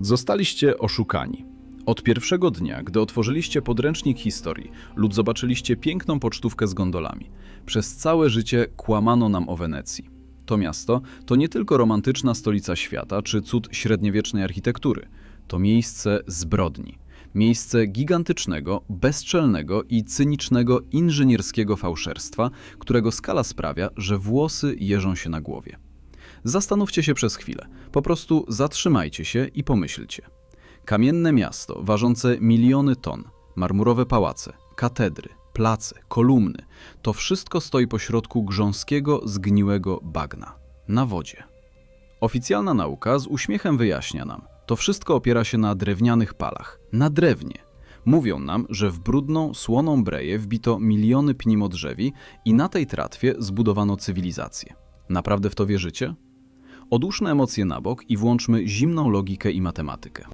Zostaliście oszukani. Od pierwszego dnia, gdy otworzyliście podręcznik historii lub zobaczyliście piękną pocztówkę z gondolami, przez całe życie kłamano nam o Wenecji. To miasto to nie tylko romantyczna stolica świata czy cud średniowiecznej architektury. To miejsce zbrodni. Miejsce gigantycznego, bezczelnego i cynicznego inżynierskiego fałszerstwa, którego skala sprawia, że włosy jeżą się na głowie. Zastanówcie się przez chwilę. Po prostu zatrzymajcie się i pomyślcie. Kamienne miasto, ważące miliony ton, marmurowe pałace, katedry, place, kolumny to wszystko stoi pośrodku grząskiego, zgniłego bagna na wodzie. Oficjalna nauka z uśmiechem wyjaśnia nam, to wszystko opiera się na drewnianych palach, na drewnie. Mówią nam, że w brudną, słoną breję wbito miliony pni modrzewi i na tej tratwie zbudowano cywilizację. Naprawdę w to wierzycie? Odłóżmy emocje na bok i włączmy zimną logikę i matematykę.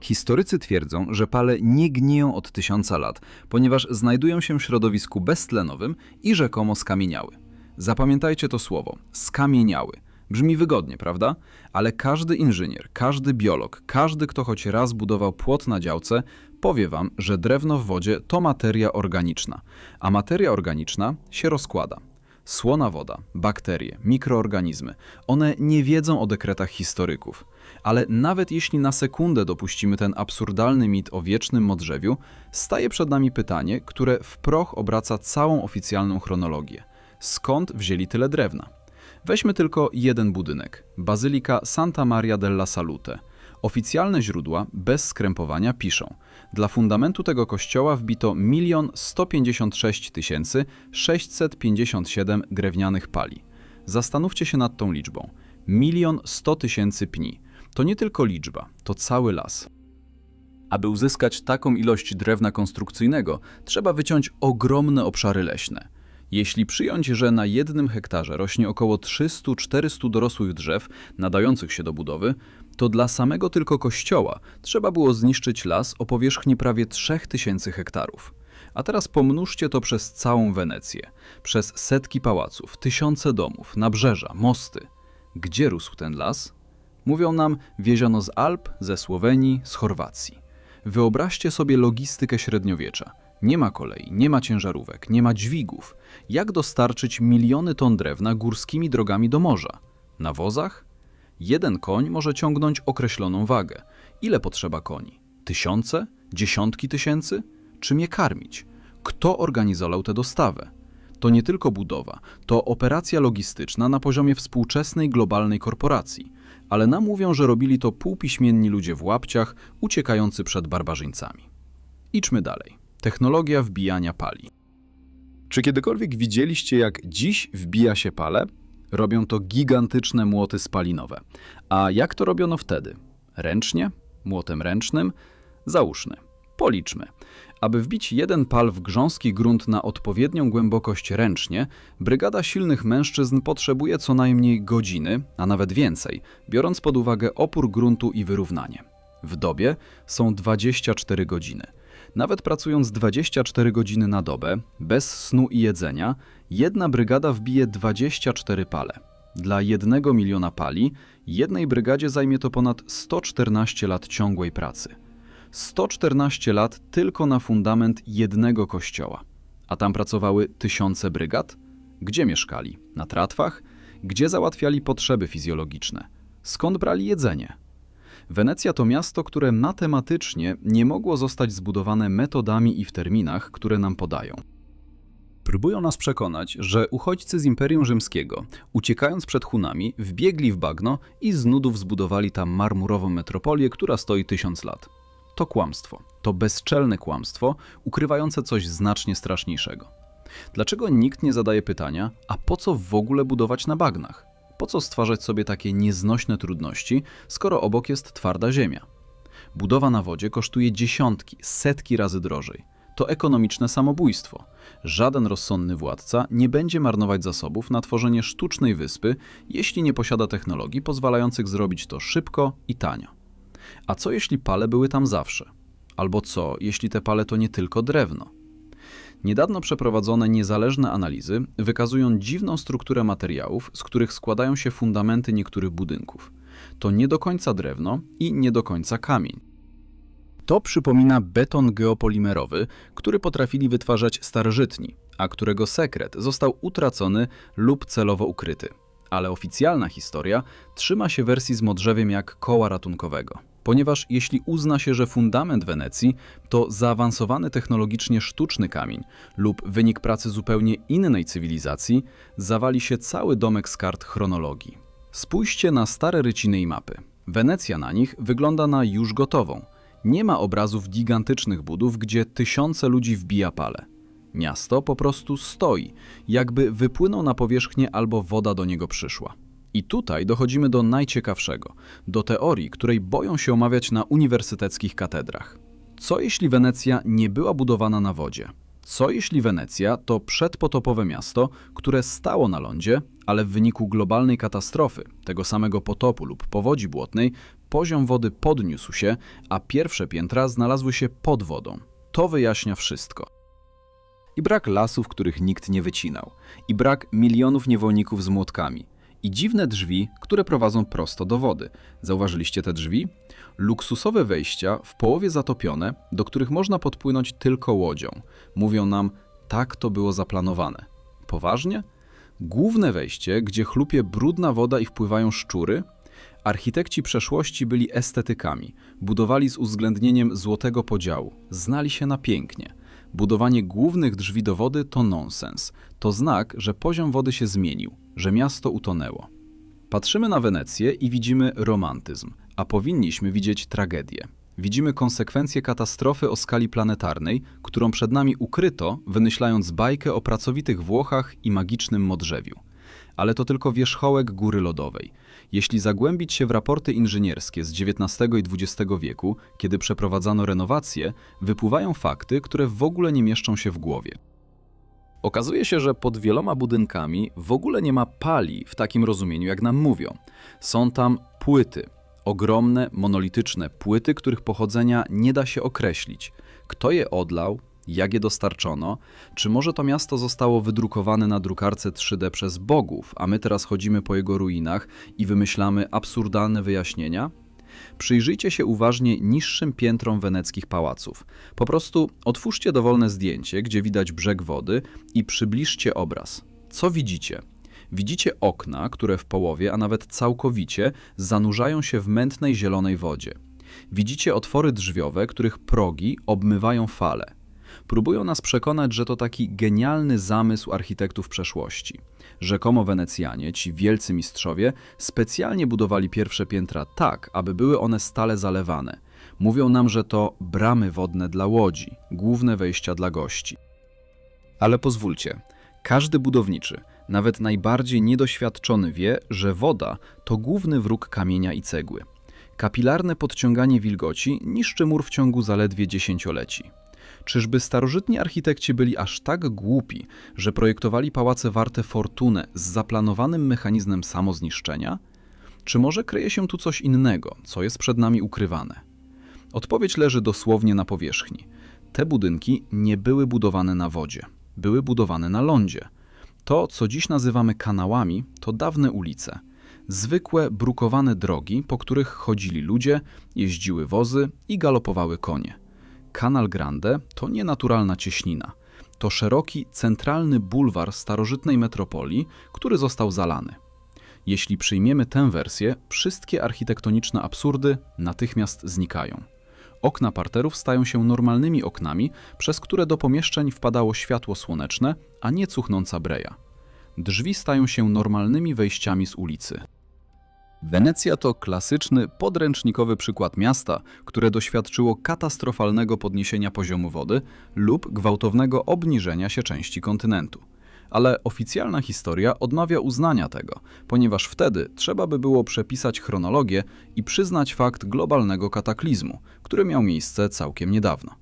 Historycy twierdzą, że pale nie gniją od tysiąca lat, ponieważ znajdują się w środowisku beztlenowym i rzekomo skamieniały. Zapamiętajcie to słowo skamieniały. Brzmi wygodnie, prawda? Ale każdy inżynier, każdy biolog, każdy, kto choć raz budował płot na działce, powie wam, że drewno w wodzie to materia organiczna, a materia organiczna się rozkłada. Słona woda, bakterie, mikroorganizmy, one nie wiedzą o dekretach historyków. Ale nawet jeśli na sekundę dopuścimy ten absurdalny mit o wiecznym modrzewiu, staje przed nami pytanie, które w proch obraca całą oficjalną chronologię. Skąd wzięli tyle drewna? Weźmy tylko jeden budynek Bazylika Santa Maria della Salute. Oficjalne źródła bez skrępowania piszą: Dla fundamentu tego kościoła wbito 1 156 657 drewnianych pali. Zastanówcie się nad tą liczbą. 1 100 tysięcy pni. To nie tylko liczba, to cały las. Aby uzyskać taką ilość drewna konstrukcyjnego, trzeba wyciąć ogromne obszary leśne. Jeśli przyjąć, że na jednym hektarze rośnie około 300-400 dorosłych drzew nadających się do budowy, to dla samego tylko kościoła trzeba było zniszczyć las o powierzchni prawie 3000 hektarów. A teraz pomnóżcie to przez całą Wenecję, przez setki pałaców, tysiące domów, nabrzeża, mosty. Gdzie rósł ten las? Mówią nam, wieziono z Alp, ze Słowenii, z Chorwacji. Wyobraźcie sobie logistykę średniowiecza. Nie ma kolei, nie ma ciężarówek, nie ma dźwigów. Jak dostarczyć miliony ton drewna górskimi drogami do morza? Na wozach? Jeden koń może ciągnąć określoną wagę. Ile potrzeba koni? Tysiące? Dziesiątki tysięcy? Czym je karmić? Kto organizował tę dostawę? To nie tylko budowa, to operacja logistyczna na poziomie współczesnej globalnej korporacji. Ale nam mówią, że robili to półpiśmienni ludzie w łapciach, uciekający przed barbarzyńcami. Idźmy dalej. Technologia wbijania pali. Czy kiedykolwiek widzieliście, jak dziś wbija się pale? Robią to gigantyczne młoty spalinowe. A jak to robiono wtedy? Ręcznie? Młotem ręcznym? Załóżmy. Policzmy. Aby wbić jeden pal w grząski grunt na odpowiednią głębokość ręcznie, brygada silnych mężczyzn potrzebuje co najmniej godziny, a nawet więcej, biorąc pod uwagę opór gruntu i wyrównanie. W dobie są 24 godziny. Nawet pracując 24 godziny na dobę, bez snu i jedzenia, jedna brygada wbije 24 pale. Dla jednego miliona pali, jednej brygadzie zajmie to ponad 114 lat ciągłej pracy. 114 lat tylko na fundament jednego kościoła. A tam pracowały tysiące brygad? Gdzie mieszkali? Na tratwach? Gdzie załatwiali potrzeby fizjologiczne? Skąd brali jedzenie? Wenecja to miasto, które matematycznie nie mogło zostać zbudowane metodami i w terminach, które nam podają. Próbują nas przekonać, że uchodźcy z Imperium Rzymskiego, uciekając przed Hunami, wbiegli w bagno i z nudów zbudowali tam marmurową metropolię, która stoi tysiąc lat. To kłamstwo. To bezczelne kłamstwo, ukrywające coś znacznie straszniejszego. Dlaczego nikt nie zadaje pytania, a po co w ogóle budować na bagnach? Po co stwarzać sobie takie nieznośne trudności, skoro obok jest twarda ziemia? Budowa na wodzie kosztuje dziesiątki, setki razy drożej. To ekonomiczne samobójstwo. Żaden rozsądny władca nie będzie marnować zasobów na tworzenie sztucznej wyspy, jeśli nie posiada technologii pozwalających zrobić to szybko i tanio. A co jeśli pale były tam zawsze? Albo co, jeśli te pale to nie tylko drewno? Niedawno przeprowadzone niezależne analizy wykazują dziwną strukturę materiałów, z których składają się fundamenty niektórych budynków. To nie do końca drewno i nie do końca kamień. To przypomina beton geopolimerowy, który potrafili wytwarzać starożytni, a którego sekret został utracony lub celowo ukryty. Ale oficjalna historia trzyma się wersji z modrzewiem jak koła ratunkowego. Ponieważ jeśli uzna się, że fundament Wenecji to zaawansowany technologicznie sztuczny kamień lub wynik pracy zupełnie innej cywilizacji, zawali się cały domek z kart chronologii. Spójrzcie na stare ryciny i mapy. Wenecja na nich wygląda na już gotową. Nie ma obrazów gigantycznych budów, gdzie tysiące ludzi wbija pale. Miasto po prostu stoi, jakby wypłynął na powierzchnię albo woda do niego przyszła. I tutaj dochodzimy do najciekawszego, do teorii, której boją się omawiać na uniwersyteckich katedrach. Co jeśli Wenecja nie była budowana na wodzie? Co jeśli Wenecja to przedpotopowe miasto, które stało na lądzie, ale w wyniku globalnej katastrofy, tego samego potopu lub powodzi błotnej, poziom wody podniósł się, a pierwsze piętra znalazły się pod wodą? To wyjaśnia wszystko. I brak lasów, których nikt nie wycinał, i brak milionów niewolników z młotkami, i dziwne drzwi, które prowadzą prosto do wody. Zauważyliście te drzwi? Luksusowe wejścia, w połowie zatopione, do których można podpłynąć tylko łodzią. Mówią nam, tak to było zaplanowane. Poważnie? Główne wejście, gdzie chlupie brudna woda i wpływają szczury? Architekci przeszłości byli estetykami, budowali z uwzględnieniem złotego podziału, znali się na pięknie. Budowanie głównych drzwi do wody to nonsens. To znak, że poziom wody się zmienił, że miasto utonęło. Patrzymy na Wenecję i widzimy romantyzm, a powinniśmy widzieć tragedię. Widzimy konsekwencje katastrofy o skali planetarnej, którą przed nami ukryto, wymyślając bajkę o pracowitych Włochach i magicznym modrzewiu. Ale to tylko wierzchołek góry lodowej. Jeśli zagłębić się w raporty inżynierskie z XIX i XX wieku, kiedy przeprowadzano renowacje, wypływają fakty, które w ogóle nie mieszczą się w głowie. Okazuje się, że pod wieloma budynkami w ogóle nie ma pali w takim rozumieniu, jak nam mówią. Są tam płyty, ogromne, monolityczne płyty, których pochodzenia nie da się określić. Kto je odlał, jak je dostarczono, czy może to miasto zostało wydrukowane na drukarce 3D przez bogów, a my teraz chodzimy po jego ruinach i wymyślamy absurdalne wyjaśnienia? Przyjrzyjcie się uważnie niższym piętrom weneckich pałaców. Po prostu otwórzcie dowolne zdjęcie, gdzie widać brzeg wody i przybliżcie obraz. Co widzicie? Widzicie okna, które w połowie, a nawet całkowicie zanurzają się w mętnej zielonej wodzie. Widzicie otwory drzwiowe, których progi obmywają fale. Próbują nas przekonać, że to taki genialny zamysł architektów przeszłości. Rzekomo Wenecjanie, ci wielcy mistrzowie, specjalnie budowali pierwsze piętra tak, aby były one stale zalewane. Mówią nam, że to bramy wodne dla łodzi, główne wejścia dla gości. Ale pozwólcie, każdy budowniczy, nawet najbardziej niedoświadczony wie, że woda to główny wróg kamienia i cegły. Kapilarne podciąganie wilgoci niszczy mur w ciągu zaledwie dziesięcioleci. Czyżby starożytni architekci byli aż tak głupi, że projektowali pałace warte fortunę z zaplanowanym mechanizmem samozniszczenia? Czy może kryje się tu coś innego, co jest przed nami ukrywane? Odpowiedź leży dosłownie na powierzchni. Te budynki nie były budowane na wodzie, były budowane na lądzie. To, co dziś nazywamy kanałami, to dawne ulice. Zwykłe, brukowane drogi, po których chodzili ludzie, jeździły wozy i galopowały konie. Canal Grande to nie naturalna cieśnina. To szeroki, centralny bulwar starożytnej metropolii, który został zalany. Jeśli przyjmiemy tę wersję, wszystkie architektoniczne absurdy natychmiast znikają. Okna parterów stają się normalnymi oknami, przez które do pomieszczeń wpadało światło słoneczne, a nie cuchnąca breja. Drzwi stają się normalnymi wejściami z ulicy. Wenecja to klasyczny, podręcznikowy przykład miasta, które doświadczyło katastrofalnego podniesienia poziomu wody lub gwałtownego obniżenia się części kontynentu. Ale oficjalna historia odmawia uznania tego, ponieważ wtedy trzeba by było przepisać chronologię i przyznać fakt globalnego kataklizmu, który miał miejsce całkiem niedawno.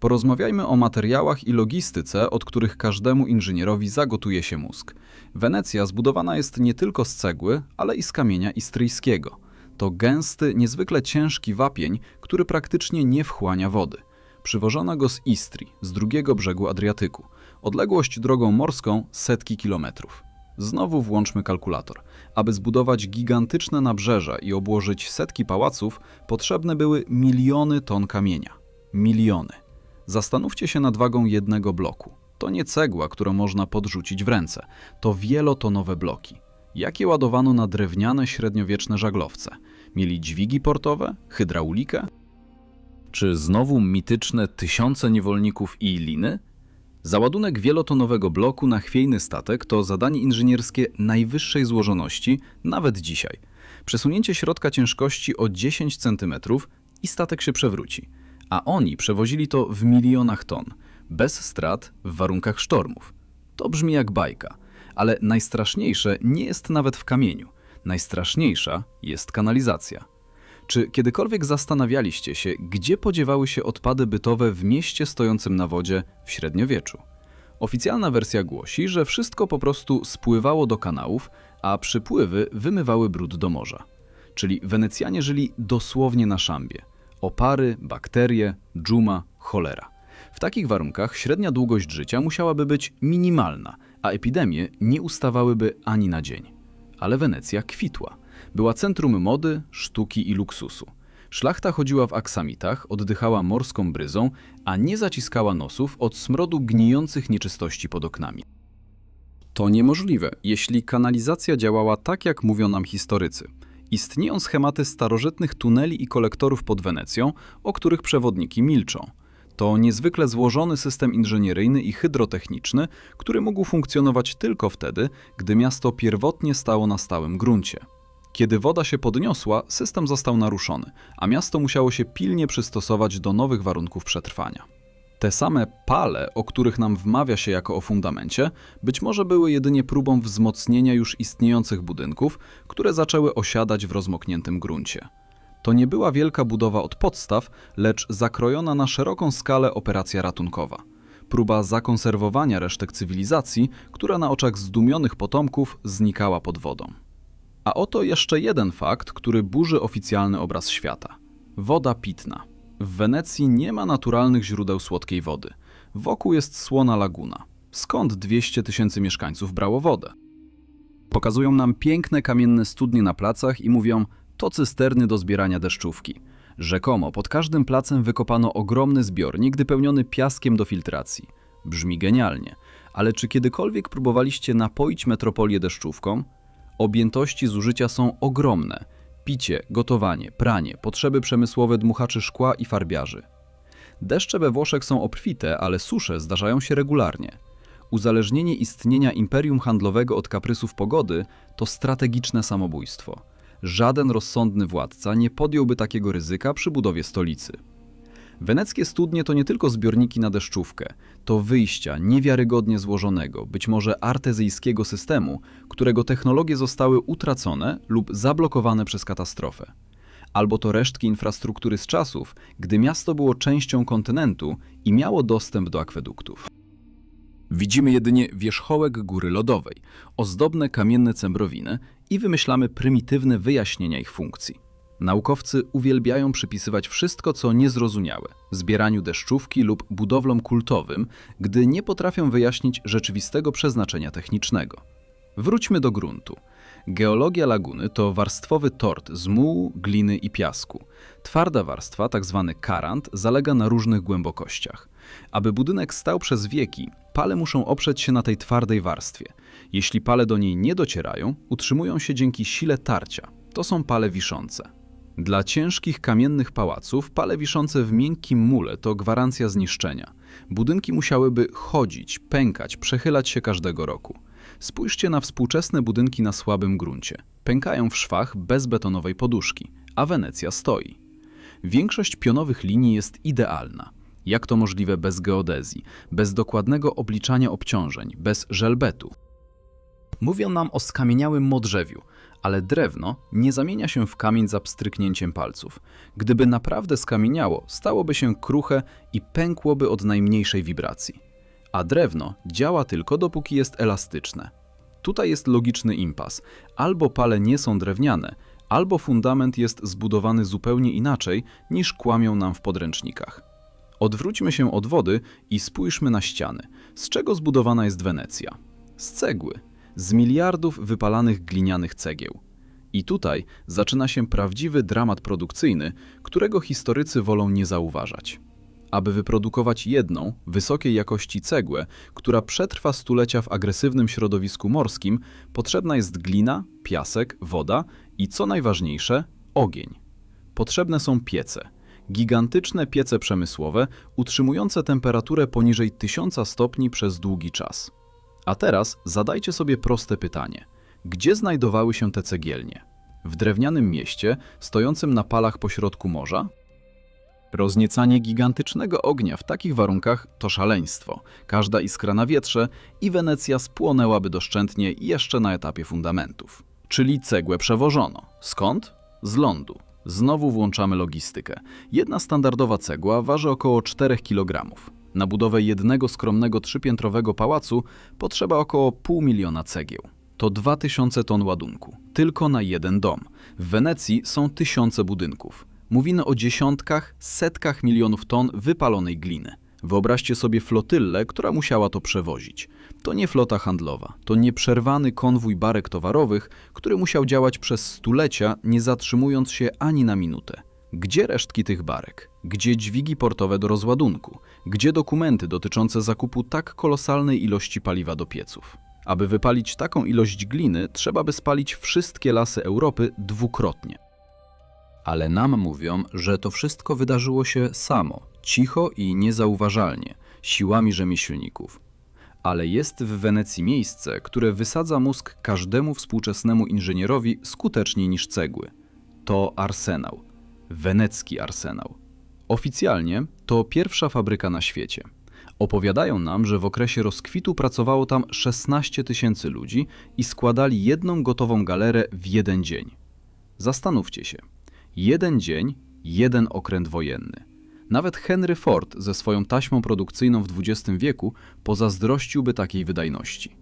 Porozmawiajmy o materiałach i logistyce, od których każdemu inżynierowi zagotuje się mózg. Wenecja zbudowana jest nie tylko z cegły, ale i z kamienia istryjskiego. To gęsty, niezwykle ciężki wapień, który praktycznie nie wchłania wody. Przywożono go z Istrii, z drugiego brzegu Adriatyku. Odległość drogą morską setki kilometrów. Znowu włączmy kalkulator. Aby zbudować gigantyczne nabrzeża i obłożyć setki pałaców, potrzebne były miliony ton kamienia. Miliony. Zastanówcie się nad wagą jednego bloku. To nie cegła, którą można podrzucić w ręce. To wielotonowe bloki. Jakie ładowano na drewniane średniowieczne żaglowce? Mieli dźwigi portowe? Hydraulikę? Czy znowu mityczne tysiące niewolników i liny? Załadunek wielotonowego bloku na chwiejny statek to zadanie inżynierskie najwyższej złożoności, nawet dzisiaj. Przesunięcie środka ciężkości o 10 cm i statek się przewróci. A oni przewozili to w milionach ton, bez strat, w warunkach sztormów. To brzmi jak bajka, ale najstraszniejsze nie jest nawet w kamieniu. Najstraszniejsza jest kanalizacja. Czy kiedykolwiek zastanawialiście się, gdzie podziewały się odpady bytowe w mieście stojącym na wodzie w średniowieczu? Oficjalna wersja głosi, że wszystko po prostu spływało do kanałów, a przypływy wymywały brud do morza. Czyli Wenecjanie żyli dosłownie na szambie. Opary, bakterie, dżuma, cholera. W takich warunkach średnia długość życia musiałaby być minimalna, a epidemie nie ustawałyby ani na dzień. Ale Wenecja kwitła. Była centrum mody, sztuki i luksusu. Szlachta chodziła w aksamitach, oddychała morską bryzą, a nie zaciskała nosów od smrodu gnijących nieczystości pod oknami. To niemożliwe, jeśli kanalizacja działała tak, jak mówią nam historycy. Istnieją schematy starożytnych tuneli i kolektorów pod Wenecją, o których przewodniki milczą. To niezwykle złożony system inżynieryjny i hydrotechniczny, który mógł funkcjonować tylko wtedy, gdy miasto pierwotnie stało na stałym gruncie. Kiedy woda się podniosła, system został naruszony, a miasto musiało się pilnie przystosować do nowych warunków przetrwania. Te same pale, o których nam wmawia się jako o fundamencie, być może były jedynie próbą wzmocnienia już istniejących budynków, które zaczęły osiadać w rozmokniętym gruncie. To nie była wielka budowa od podstaw, lecz zakrojona na szeroką skalę operacja ratunkowa. Próba zakonserwowania resztek cywilizacji, która na oczach zdumionych potomków znikała pod wodą. A oto jeszcze jeden fakt, który burzy oficjalny obraz świata. Woda pitna. W Wenecji nie ma naturalnych źródeł słodkiej wody. Wokół jest słona laguna. Skąd 200 tysięcy mieszkańców brało wodę? Pokazują nam piękne kamienne studnie na placach i mówią, to cysterny do zbierania deszczówki. Rzekomo pod każdym placem wykopano ogromny zbiornik wypełniony piaskiem do filtracji. Brzmi genialnie, ale czy kiedykolwiek próbowaliście napoić metropolię deszczówką? Objętości zużycia są ogromne. Picie, gotowanie, pranie, potrzeby przemysłowe dmuchaczy szkła i farbiarzy. Deszcze we Włoszech są obfite, ale susze zdarzają się regularnie. Uzależnienie istnienia imperium handlowego od kaprysów pogody to strategiczne samobójstwo. Żaden rozsądny władca nie podjąłby takiego ryzyka przy budowie stolicy. Weneckie studnie to nie tylko zbiorniki na deszczówkę, to wyjścia niewiarygodnie złożonego, być może artezyjskiego systemu, którego technologie zostały utracone lub zablokowane przez katastrofę. Albo to resztki infrastruktury z czasów, gdy miasto było częścią kontynentu i miało dostęp do akweduktów. Widzimy jedynie wierzchołek góry lodowej, ozdobne kamienne cembrowiny i wymyślamy prymitywne wyjaśnienia ich funkcji. Naukowcy uwielbiają przypisywać wszystko, co niezrozumiałe zbieraniu deszczówki lub budowlom kultowym, gdy nie potrafią wyjaśnić rzeczywistego przeznaczenia technicznego. Wróćmy do gruntu. Geologia laguny to warstwowy tort z mułu, gliny i piasku. Twarda warstwa, tzw. Tak karant, zalega na różnych głębokościach. Aby budynek stał przez wieki, pale muszą oprzeć się na tej twardej warstwie. Jeśli pale do niej nie docierają, utrzymują się dzięki sile tarcia. To są pale wiszące. Dla ciężkich kamiennych pałaców pale wiszące w miękkim mule to gwarancja zniszczenia. Budynki musiałyby chodzić, pękać, przechylać się każdego roku. Spójrzcie na współczesne budynki na słabym gruncie. Pękają w szwach bez betonowej poduszki, a Wenecja stoi. Większość pionowych linii jest idealna. Jak to możliwe bez geodezji, bez dokładnego obliczania obciążeń, bez żelbetu? Mówią nam o skamieniałym modrzewiu, ale drewno nie zamienia się w kamień za pstryknięciem palców. Gdyby naprawdę skamieniało, stałoby się kruche i pękłoby od najmniejszej wibracji. A drewno działa tylko dopóki jest elastyczne. Tutaj jest logiczny impas. Albo pale nie są drewniane, albo fundament jest zbudowany zupełnie inaczej niż kłamią nam w podręcznikach. Odwróćmy się od wody i spójrzmy na ściany. Z czego zbudowana jest Wenecja? Z cegły. Z miliardów wypalanych glinianych cegieł. I tutaj zaczyna się prawdziwy dramat produkcyjny, którego historycy wolą nie zauważać. Aby wyprodukować jedną, wysokiej jakości cegłę, która przetrwa stulecia w agresywnym środowisku morskim, potrzebna jest glina, piasek, woda i co najważniejsze, ogień. Potrzebne są piece. Gigantyczne piece przemysłowe, utrzymujące temperaturę poniżej 1000 stopni przez długi czas. A teraz zadajcie sobie proste pytanie. Gdzie znajdowały się te cegielnie? W drewnianym mieście, stojącym na palach pośrodku morza? Rozniecanie gigantycznego ognia w takich warunkach to szaleństwo. Każda iskra na wietrze i Wenecja spłonęłaby doszczętnie jeszcze na etapie fundamentów. Czyli cegłę przewożono. Skąd? Z lądu. Znowu włączamy logistykę. Jedna standardowa cegła waży około 4 kg. Na budowę jednego skromnego trzypiętrowego pałacu potrzeba około pół miliona cegieł. To 2000 ton ładunku. Tylko na jeden dom. W Wenecji są tysiące budynków. Mówimy o dziesiątkach, setkach milionów ton wypalonej gliny. Wyobraźcie sobie flotyllę, która musiała to przewozić. To nie flota handlowa, to nieprzerwany konwój barek towarowych, który musiał działać przez stulecia, nie zatrzymując się ani na minutę. Gdzie resztki tych barek? Gdzie dźwigi portowe do rozładunku? Gdzie dokumenty dotyczące zakupu tak kolosalnej ilości paliwa do pieców? Aby wypalić taką ilość gliny, trzeba by spalić wszystkie lasy Europy dwukrotnie. Ale nam mówią, że to wszystko wydarzyło się samo, cicho i niezauważalnie, siłami rzemieślników. Ale jest w Wenecji miejsce, które wysadza mózg każdemu współczesnemu inżynierowi skuteczniej niż cegły. To arsenał. Wenecki arsenał. Oficjalnie to pierwsza fabryka na świecie. Opowiadają nam, że w okresie rozkwitu pracowało tam 16 tysięcy ludzi i składali jedną gotową galerę w jeden dzień. Zastanówcie się. Jeden dzień, jeden okręt wojenny. Nawet Henry Ford ze swoją taśmą produkcyjną w XX wieku pozazdrościłby takiej wydajności.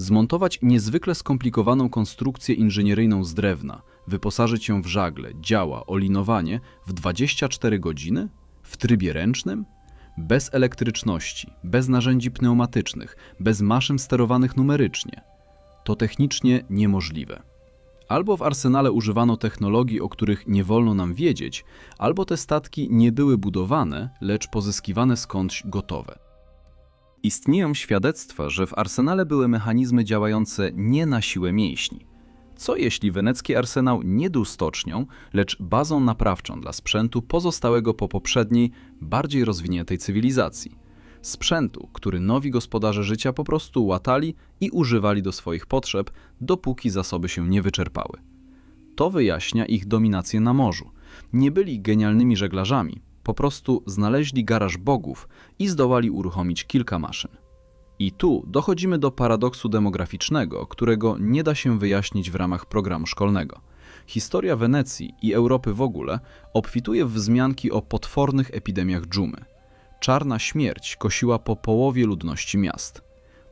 Zmontować niezwykle skomplikowaną konstrukcję inżynieryjną z drewna, wyposażyć ją w żagle, działa, olinowanie w 24 godziny? W trybie ręcznym? Bez elektryczności, bez narzędzi pneumatycznych, bez maszyn sterowanych numerycznie. To technicznie niemożliwe. Albo w arsenale używano technologii, o których nie wolno nam wiedzieć, albo te statki nie były budowane, lecz pozyskiwane skądś gotowe. Istnieją świadectwa, że w arsenale były mechanizmy działające nie na siłę mięśni. Co jeśli wenecki arsenał nie był stocznią, lecz bazą naprawczą dla sprzętu pozostałego po poprzedniej, bardziej rozwiniętej cywilizacji? Sprzętu, który nowi gospodarze życia po prostu łatali i używali do swoich potrzeb, dopóki zasoby się nie wyczerpały. To wyjaśnia ich dominację na morzu. Nie byli genialnymi żeglarzami, po prostu znaleźli garaż bogów i zdołali uruchomić kilka maszyn. I tu dochodzimy do paradoksu demograficznego, którego nie da się wyjaśnić w ramach programu szkolnego. Historia Wenecji i Europy w ogóle obfituje w wzmianki o potwornych epidemiach dżumy. Czarna śmierć kosiła po połowie ludności miast.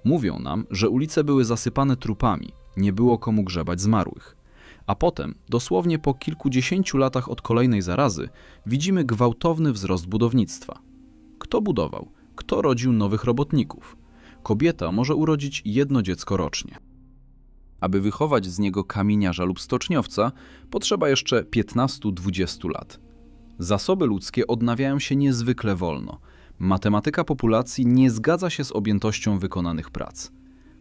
Mówią nam, że ulice były zasypane trupami, nie było komu grzebać zmarłych. A potem, dosłownie po kilkudziesięciu latach od kolejnej zarazy, widzimy gwałtowny wzrost budownictwa. Kto budował? Kto rodził nowych robotników? Kobieta może urodzić jedno dziecko rocznie. Aby wychować z niego kamieniarza lub stoczniowca, potrzeba jeszcze 15-20 lat. Zasoby ludzkie odnawiają się niezwykle wolno. Matematyka populacji nie zgadza się z objętością wykonanych prac.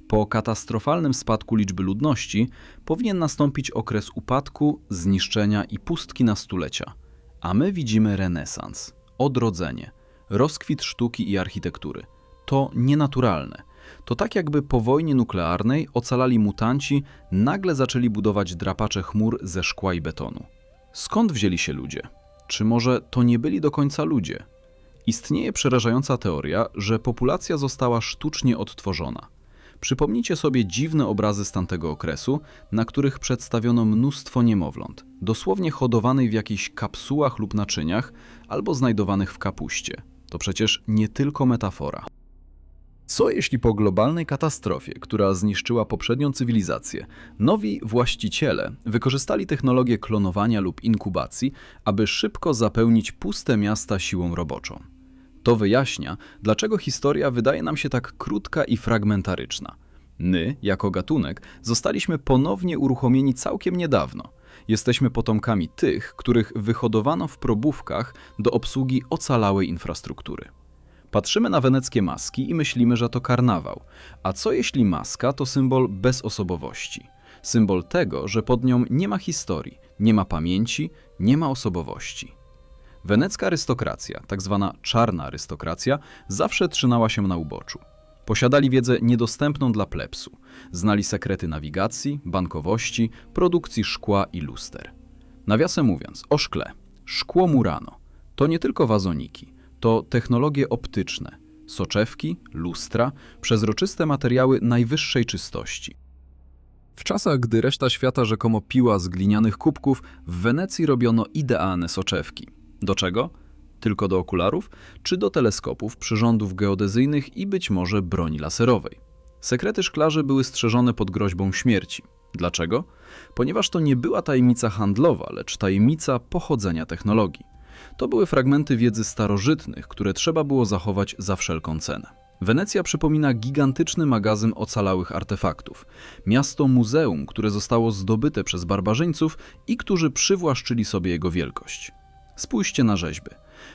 Po katastrofalnym spadku liczby ludności powinien nastąpić okres upadku, zniszczenia i pustki na stulecia. A my widzimy renesans, odrodzenie, rozkwit sztuki i architektury. To nienaturalne. To tak jakby po wojnie nuklearnej ocalali mutanci nagle zaczęli budować drapacze chmur ze szkła i betonu. Skąd wzięli się ludzie? Czy może to nie byli do końca ludzie? Istnieje przerażająca teoria, że populacja została sztucznie odtworzona. Przypomnijcie sobie dziwne obrazy z tamtego okresu, na których przedstawiono mnóstwo niemowląt, dosłownie hodowanej w jakichś kapsułach lub naczyniach, albo znajdowanych w kapuście. To przecież nie tylko metafora. Co jeśli po globalnej katastrofie, która zniszczyła poprzednią cywilizację, nowi właściciele wykorzystali technologię klonowania lub inkubacji, aby szybko zapełnić puste miasta siłą roboczą? To wyjaśnia, dlaczego historia wydaje nam się tak krótka i fragmentaryczna. My, jako gatunek, zostaliśmy ponownie uruchomieni całkiem niedawno. Jesteśmy potomkami tych, których wyhodowano w probówkach do obsługi ocalałej infrastruktury. Patrzymy na weneckie maski i myślimy, że to karnawał. A co jeśli maska to symbol bezosobowości? Symbol tego, że pod nią nie ma historii, nie ma pamięci, nie ma osobowości. Wenecka arystokracja, tak zwana czarna arystokracja, zawsze trzymała się na uboczu. Posiadali wiedzę niedostępną dla plebsu. Znali sekrety nawigacji, bankowości, produkcji szkła i luster. Nawiasem mówiąc, o szkle. Szkło Murano to nie tylko wazoniki, to technologie optyczne, soczewki, lustra, przezroczyste materiały najwyższej czystości. W czasach, gdy reszta świata rzekomo piła z glinianych kubków, w Wenecji robiono idealne soczewki. Do czego? Tylko do okularów, czy do teleskopów, przyrządów geodezyjnych i być może broni laserowej. Sekrety szklarzy były strzeżone pod groźbą śmierci. Dlaczego? Ponieważ to nie była tajemnica handlowa, lecz tajemnica pochodzenia technologii. To były fragmenty wiedzy starożytnych, które trzeba było zachować za wszelką cenę. Wenecja przypomina gigantyczny magazyn ocalałych artefaktów, miasto muzeum, które zostało zdobyte przez barbarzyńców i którzy przywłaszczyli sobie jego wielkość. Spójrzcie na rzeźby.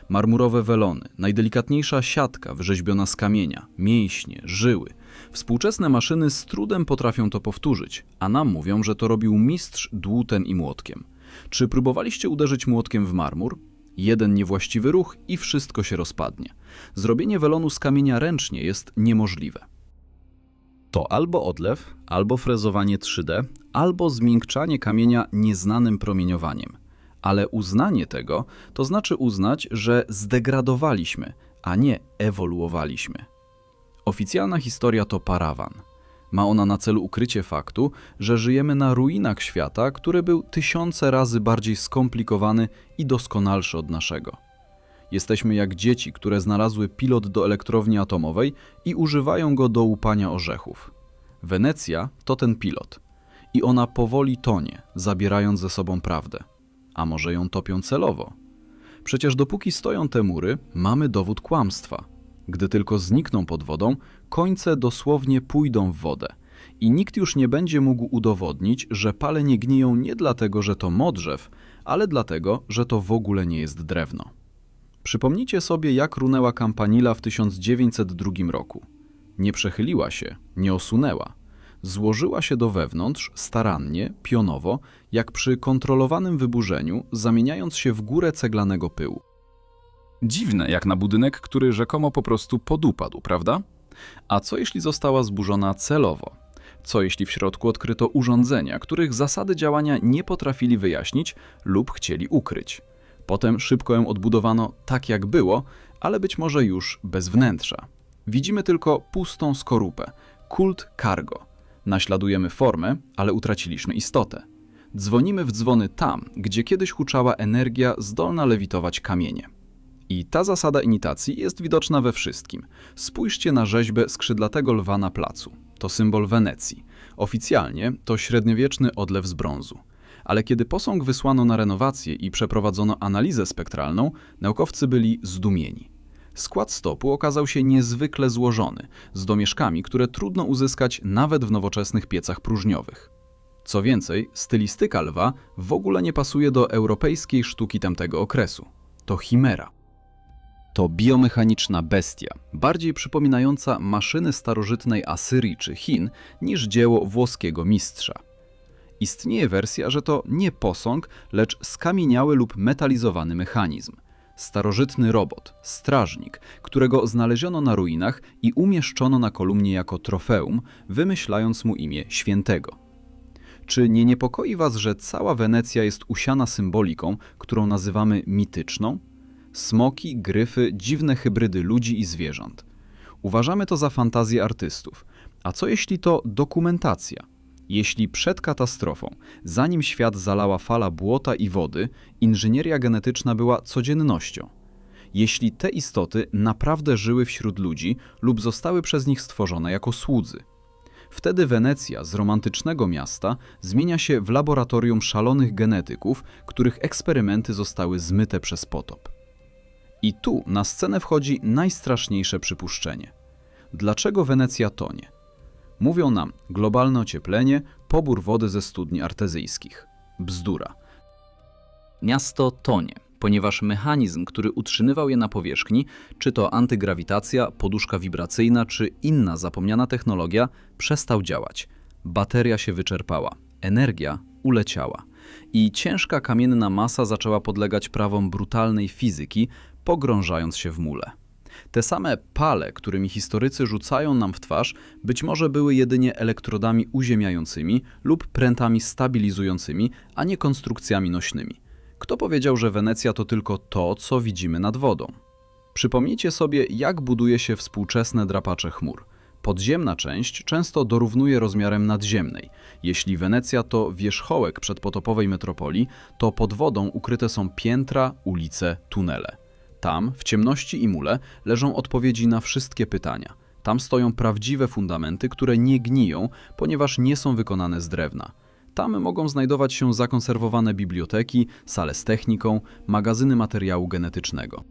Marmurowe welony, najdelikatniejsza siatka wyrzeźbiona z kamienia, mięśnie, żyły. Współczesne maszyny z trudem potrafią to powtórzyć, a nam mówią, że to robił mistrz dłutem i młotkiem. Czy próbowaliście uderzyć młotkiem w marmur? Jeden niewłaściwy ruch i wszystko się rozpadnie. Zrobienie welonu z kamienia ręcznie jest niemożliwe. To albo odlew, albo frezowanie 3D, albo zmiękczanie kamienia nieznanym promieniowaniem. Ale uznanie tego to znaczy uznać, że zdegradowaliśmy, a nie ewoluowaliśmy. Oficjalna historia to parawan. Ma ona na celu ukrycie faktu, że żyjemy na ruinach świata, który był tysiące razy bardziej skomplikowany i doskonalszy od naszego. Jesteśmy jak dzieci, które znalazły pilot do elektrowni atomowej i używają go do łupania orzechów. Wenecja to ten pilot. I ona powoli tonie, zabierając ze sobą prawdę. A może ją topią celowo? Przecież dopóki stoją te mury, mamy dowód kłamstwa. Gdy tylko znikną pod wodą, końce dosłownie pójdą w wodę. I nikt już nie będzie mógł udowodnić, że pale nie gniją nie dlatego, że to modrzew, ale dlatego, że to w ogóle nie jest drewno. Przypomnijcie sobie, jak runęła kampanila w 1902 roku. Nie przechyliła się, nie osunęła. Złożyła się do wewnątrz, starannie, pionowo, jak przy kontrolowanym wyburzeniu, zamieniając się w górę ceglanego pyłu. Dziwne, jak na budynek, który rzekomo po prostu podupadł, prawda? A co jeśli została zburzona celowo? Co jeśli w środku odkryto urządzenia, których zasady działania nie potrafili wyjaśnić lub chcieli ukryć? Potem szybko ją odbudowano tak jak było, ale być może już bez wnętrza. Widzimy tylko pustą skorupę, kult cargo. Naśladujemy formę, ale utraciliśmy istotę. Dzwonimy w dzwony tam, gdzie kiedyś huczała energia zdolna lewitować kamienie. I ta zasada imitacji jest widoczna we wszystkim. Spójrzcie na rzeźbę skrzydlatego lwa na placu. To symbol Wenecji. Oficjalnie to średniowieczny odlew z brązu. Ale kiedy posąg wysłano na renowację i przeprowadzono analizę spektralną, naukowcy byli zdumieni. Skład stopu okazał się niezwykle złożony, z domieszkami, które trudno uzyskać nawet w nowoczesnych piecach próżniowych. Co więcej, stylistyka lwa w ogóle nie pasuje do europejskiej sztuki tamtego okresu. To chimera. To biomechaniczna bestia, bardziej przypominająca maszyny starożytnej Asyrii czy Chin niż dzieło włoskiego mistrza. Istnieje wersja, że to nie posąg, lecz skamieniały lub metalizowany mechanizm. Starożytny robot, strażnik, którego znaleziono na ruinach i umieszczono na kolumnie jako trofeum, wymyślając mu imię świętego. Czy nie niepokoi Was, że cała Wenecja jest usiana symboliką, którą nazywamy mityczną? Smoki, gryfy, dziwne hybrydy ludzi i zwierząt. Uważamy to za fantazję artystów. A co jeśli to dokumentacja? Jeśli przed katastrofą, zanim świat zalała fala błota i wody, inżynieria genetyczna była codziennością. Jeśli te istoty naprawdę żyły wśród ludzi lub zostały przez nich stworzone jako słudzy. Wtedy Wenecja z romantycznego miasta zmienia się w laboratorium szalonych genetyków, których eksperymenty zostały zmyte przez potop. I tu na scenę wchodzi najstraszniejsze przypuszczenie. Dlaczego Wenecja tonie? Mówią nam globalne ocieplenie, pobór wody ze studni artezyjskich. Bzdura. Miasto tonie, ponieważ mechanizm, który utrzymywał je na powierzchni, czy to antygrawitacja, poduszka wibracyjna, czy inna zapomniana technologia, przestał działać. Bateria się wyczerpała, energia uleciała i ciężka kamienna masa zaczęła podlegać prawom brutalnej fizyki, pogrążając się w mule. Te same pale, którymi historycy rzucają nam w twarz, być może były jedynie elektrodami uziemiającymi lub prętami stabilizującymi, a nie konstrukcjami nośnymi. Kto powiedział, że Wenecja to tylko to, co widzimy nad wodą? Przypomnijcie sobie, jak buduje się współczesne drapacze chmur. Podziemna część często dorównuje rozmiarem nadziemnej. Jeśli Wenecja to wierzchołek przedpotopowej metropolii, to pod wodą ukryte są piętra, ulice, tunele. Tam, w ciemności i mule, leżą odpowiedzi na wszystkie pytania. Tam stoją prawdziwe fundamenty, które nie gniją, ponieważ nie są wykonane z drewna. Tam mogą znajdować się zakonserwowane biblioteki, sale z techniką, magazyny materiału genetycznego.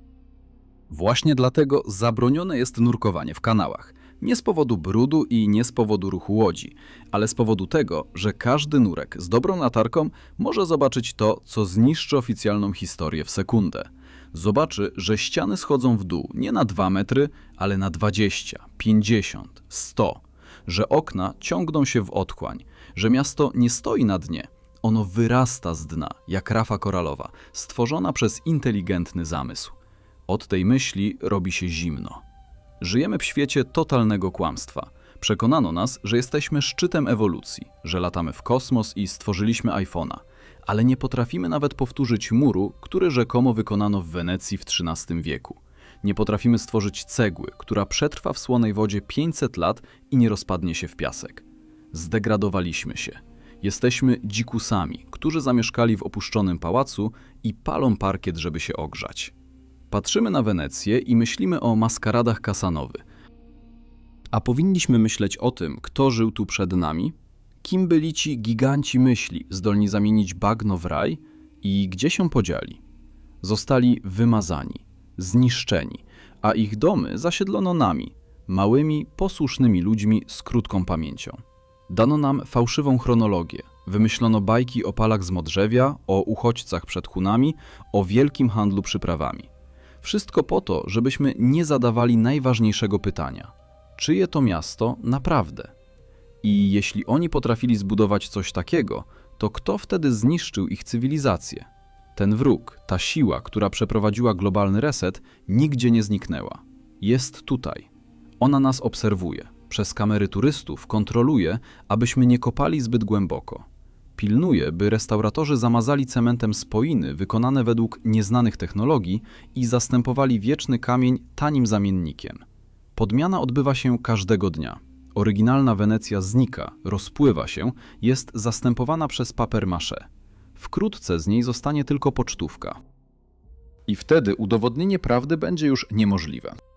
Właśnie dlatego zabronione jest nurkowanie w kanałach. Nie z powodu brudu i nie z powodu ruchu łodzi, ale z powodu tego, że każdy nurek z dobrą latarką może zobaczyć to, co zniszczy oficjalną historię w sekundę. Zobaczy, że ściany schodzą w dół nie na 2 metry, ale na 20, 50, 100, że okna ciągną się w otchłań, że miasto nie stoi na dnie, ono wyrasta z dna, jak rafa koralowa, stworzona przez inteligentny zamysł. Od tej myśli robi się zimno. Żyjemy w świecie totalnego kłamstwa. Przekonano nas, że jesteśmy szczytem ewolucji, że latamy w kosmos i stworzyliśmy iPhone'a, ale nie potrafimy nawet powtórzyć muru, który rzekomo wykonano w Wenecji w XIII wieku. Nie potrafimy stworzyć cegły, która przetrwa w słonej wodzie 500 lat i nie rozpadnie się w piasek. Zdegradowaliśmy się. Jesteśmy dzikusami, którzy zamieszkali w opuszczonym pałacu i palą parkiet, żeby się ogrzać. Patrzymy na Wenecję i myślimy o maskaradach Kasanowy. A powinniśmy myśleć o tym, kto żył tu przed nami? Kim byli ci giganci myśli, zdolni zamienić bagno w raj i gdzie się podzieli? Zostali wymazani, zniszczeni, a ich domy zasiedlono nami, małymi, posłusznymi ludźmi z krótką pamięcią. Dano nam fałszywą chronologię, wymyślono bajki o palach z modrzewia, o uchodźcach przed Hunami, o wielkim handlu przyprawami. Wszystko po to, żebyśmy nie zadawali najważniejszego pytania: czyje to miasto naprawdę? I jeśli oni potrafili zbudować coś takiego, to kto wtedy zniszczył ich cywilizację? Ten wróg, ta siła, która przeprowadziła globalny reset, nigdzie nie zniknęła. Jest tutaj. Ona nas obserwuje. Przez kamery turystów kontroluje, abyśmy nie kopali zbyt głęboko. Pilnuje, by restauratorzy zamazali cementem spoiny wykonane według nieznanych technologii i zastępowali wieczny kamień tanim zamiennikiem. Podmiana odbywa się każdego dnia. Oryginalna Wenecja znika, rozpływa się, jest zastępowana przez papier. Wkrótce z niej zostanie tylko pocztówka. I wtedy udowodnienie prawdy będzie już niemożliwe.